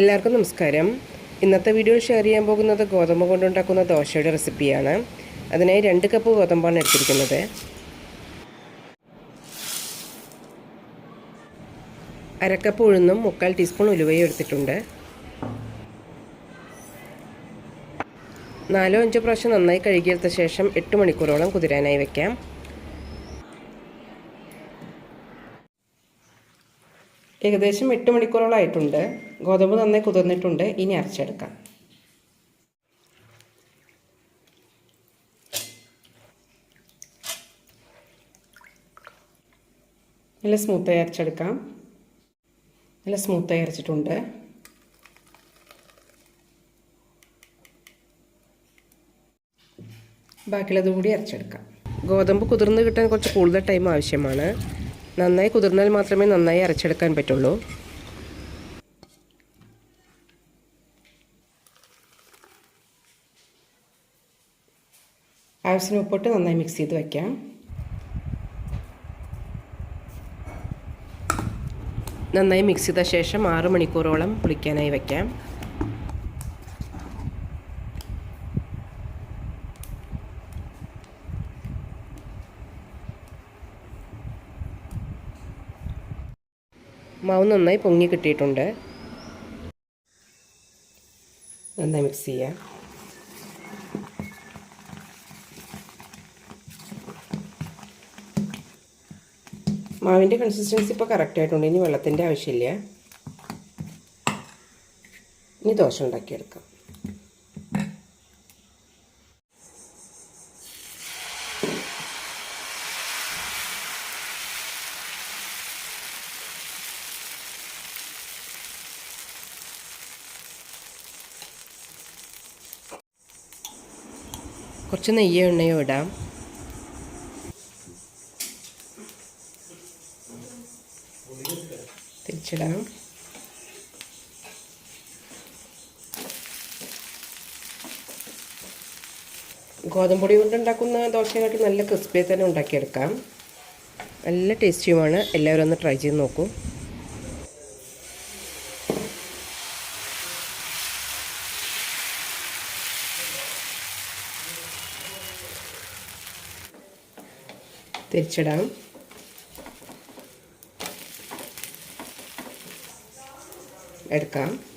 എല്ലാവർക്കും നമസ്കാരം. ഇന്നത്തെ വീഡിയോയിൽ ഷെയർ ചെയ്യാൻ പോകുന്നത് ഗോതമ്പ് കൊണ്ടുണ്ടാക്കുന്ന ദോശയുടെ റെസിപ്പിയാണ് അതിനായി രണ്ട് കപ്പ് ഗോതമ്പാണ് എടുത്തിരിക്കുന്നത്. അരക്കപ്പ് ഉഴുന്നും മുക്കാൽ ടീസ്പൂൺ ഉലുവയും എടുത്തിട്ടുണ്ട്. നാലോ അഞ്ചോ പ്രാവശ്യം നന്നായി കഴുകിയെടുത്ത ശേഷം എട്ട് മണിക്കൂറോളം കുതിരാനായി വെക്കാം. ഏകദേശം എട്ട് മണിക്കൂറോളം ആയിട്ടുണ്ട്. ഗോതമ്പ് നന്നായി കുതിർന്നിട്ടുണ്ട്. ഇനി അരച്ചെടുക്കാം. നല്ല സ്മൂത്തായി അരച്ചെടുക്കാം. നല്ല സ്മൂത്തായി അരച്ചിട്ടുണ്ട്. ബാക്കിയുള്ളത് കൂടി അരച്ചെടുക്കാം. ഗോതമ്പ് കുതിർന്ന് കിട്ടാൻ കുറച്ച് കൂടുതൽ ടൈം ആവശ്യമാണ്. നന്നായി കുതിർന്നാൽ മാത്രമേ നന്നായി അരച്ചെടുക്കാൻ പറ്റുള്ളൂ. ആവശ്യത്തിന് ഉപ്പിട്ട് നന്നായി മിക്സ് ചെയ്ത് വയ്ക്കാം നന്നായി മിക്സ് ചെയ്ത ശേഷം ആറ് മണിക്കൂറോളം പുളിക്കാനായി വയ്ക്കാം മാവ് നന്നായി പൊങ്ങി കിട്ടിയിട്ടുണ്ട്. നന്നായി മിക്സ് ചെയ്യാം? മാവിന്റെ കൺസിസ്റ്റൻസി ഇപ്പോൾ കറക്റ്റ് ആയിട്ടുണ്ട്. ഇനി വെള്ളത്തിന്റെ ആവശ്യമില്ല. ഇനി ദോശ ഉണ്ടാക്കിയെടുക്കാം. കുറച്ച് നെയ്യ എണ്ണയോ ഇടാം. തിരിച്ചിടാം. ഗോതമ്പൊടി കൊണ്ട് ഉണ്ടാക്കുന്ന ദോശയായിട്ട് നല്ല ക്രിസ്പി തന്നെ ഉണ്ടാക്കിയെടുക്കാം. നല്ല ടേസ്റ്റിയുമാണ്. എല്ലാവരും ഒന്ന് ട്രൈ ചെയ്ത് നോക്കൂ. തിരിച്ചിടാം. എടുക്കാം.